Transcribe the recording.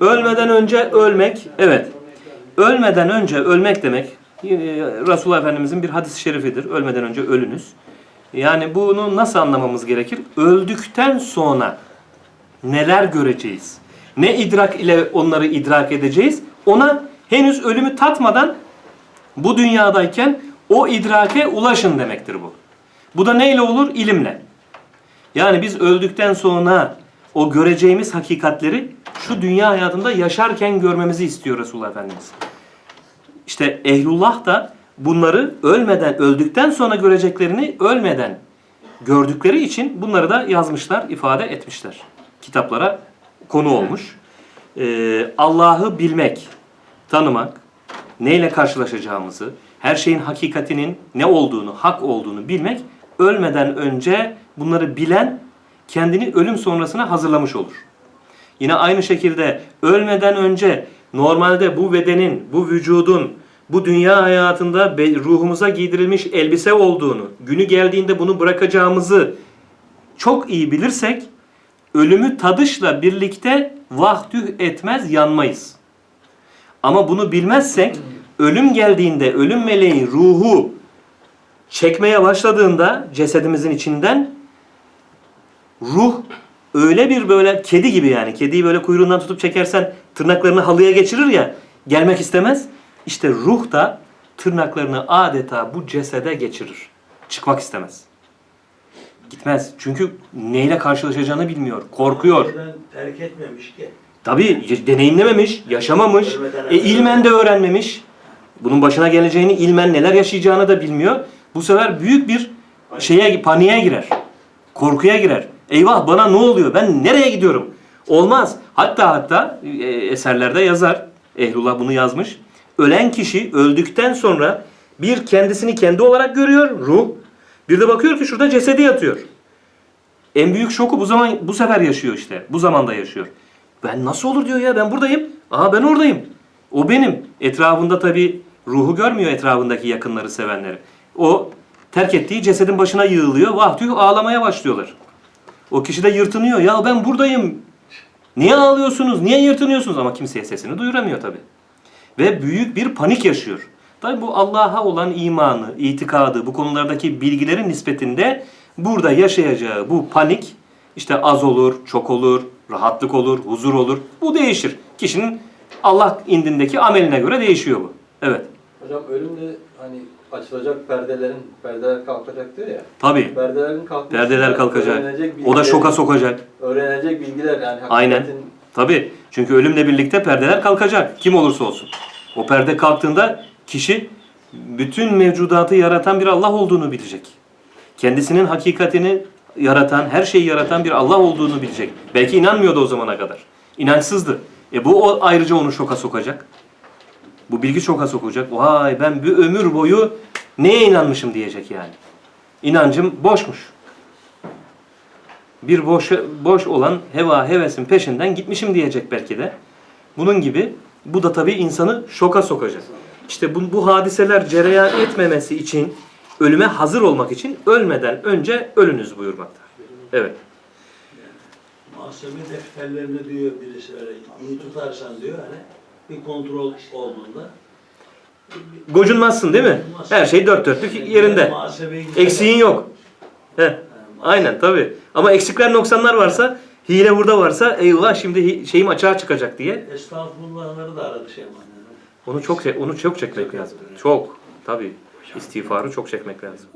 Ölmeden önce ölmek, evet. Ölmeden önce ölmek demek, e, Resulullah Efendimizin bir hadis-i şerifidir. Ölmeden önce ölünüz. Yani bunu nasıl anlamamız gerekir? Öldükten sonra neler göreceğiz? Ne idrak ile onları idrak edeceğiz? Ona henüz ölümü tatmadan bu dünyadayken o idrake ulaşın demektir bu. Bu da neyle olur? İlimle. Yani biz öldükten sonra o göreceğimiz hakikatleri şu dünya hayatında yaşarken görmemizi istiyor Resulullah Efendimiz. İşte ehlullah da bunları ölmeden, öldükten sonra göreceklerini ölmeden gördükleri için bunları da yazmışlar, ifade etmişler. Kitaplara konu olmuş. Ee, Allah'ı bilmek, tanımak, neyle karşılaşacağımızı, her şeyin hakikatinin ne olduğunu, hak olduğunu bilmek, ölmeden önce bunları bilen kendini ölüm sonrasına hazırlamış olur. Yine aynı şekilde ölmeden önce normalde bu bedenin, bu vücudun, bu dünya hayatında ruhumuza giydirilmiş elbise olduğunu, günü geldiğinde bunu bırakacağımızı çok iyi bilirsek, ölümü tadışla birlikte vahdüh etmez, yanmayız. Ama bunu bilmezsek, ölüm geldiğinde, ölüm meleği ruhu çekmeye başladığında cesedimizin içinden ruh öyle bir böyle kedi gibi yani. Kediyi böyle kuyruğundan tutup çekersen tırnaklarını halıya geçirir ya. Gelmek istemez. İşte ruh da tırnaklarını adeta bu cesede geçirir. Çıkmak istemez. Gitmez. Çünkü neyle karşılaşacağını bilmiyor. Korkuyor. Terk etmemiş ki. Tabii deneyimlememiş, yaşamamış, e, ilmen de öğrenmemiş. Bunun başına geleceğini, ilmen neler yaşayacağını da bilmiyor. Bu sefer büyük bir şeye, paniğe girer. Korkuya girer. Eyvah bana ne oluyor? Ben nereye gidiyorum? Olmaz. Hatta hatta e, eserlerde yazar. Ehlullah bunu yazmış. Ölen kişi öldükten sonra bir kendisini kendi olarak görüyor ruh. Bir de bakıyor ki şurada cesedi yatıyor. En büyük şoku bu zaman bu sefer yaşıyor işte. Bu zamanda yaşıyor. Ben nasıl olur diyor ya ben buradayım. Aha ben oradayım. O benim. Etrafında tabi ruhu görmüyor etrafındaki yakınları sevenleri. O terk ettiği cesedin başına yığılıyor. Vah tüh ağlamaya başlıyorlar. O kişi de yırtınıyor. Ya ben buradayım. Niye ağlıyorsunuz? Niye yırtınıyorsunuz? Ama kimseye sesini duyuramıyor tabi. Ve büyük bir panik yaşıyor. Tabi bu Allah'a olan imanı, itikadı, bu konulardaki bilgilerin nispetinde burada yaşayacağı bu panik işte az olur, çok olur, rahatlık olur, huzur olur. Bu değişir. Kişinin Allah indindeki ameline göre değişiyor bu. Evet. Hocam ölümde hani açılacak perdelerin, perdeler kalkacak diyor ya. Tabii. Perdelerin kalkması. Perdeler kalkacak. öğrenecek O da şoka sokacak. Öğrenecek bilgiler yani Aynen. Tabii. Çünkü ölümle birlikte perdeler kalkacak. Kim olursa olsun. O perde kalktığında kişi bütün mevcudatı yaratan bir Allah olduğunu bilecek. Kendisinin hakikatini yaratan, her şeyi yaratan bir Allah olduğunu bilecek. Belki inanmıyordu o zamana kadar. İnançsızdı. E bu o ayrıca onu şoka sokacak. Bu bilgi şoka sokacak. Vay ben bir ömür boyu neye inanmışım diyecek yani. İnancım boşmuş bir boş, boş olan heva hevesin peşinden gitmişim diyecek belki de. Bunun gibi bu da tabii insanı şoka sokacak. İşte bu, bu hadiseler cereyan etmemesi için, ölüme hazır olmak için ölmeden önce ölünüz buyurmakta. Evet. Mahsemi defterlerinde diyor birisi öyle iyi tutarsan diyor hani bir kontrol olduğunda Gocunmazsın değil mi? Her şey dört dörtlük yerinde. Muhasebeye Eksiğin yok. Heh. Aynen tabii. Ama eksikler noksanlar varsa, hile burada varsa eyvah şimdi hi- şeyim açığa çıkacak diye Estağfurullahları da aradı Şeyman. onu çok onu çok çekmek lazım. Çok tabii. İstiğfarı çok çekmek lazım.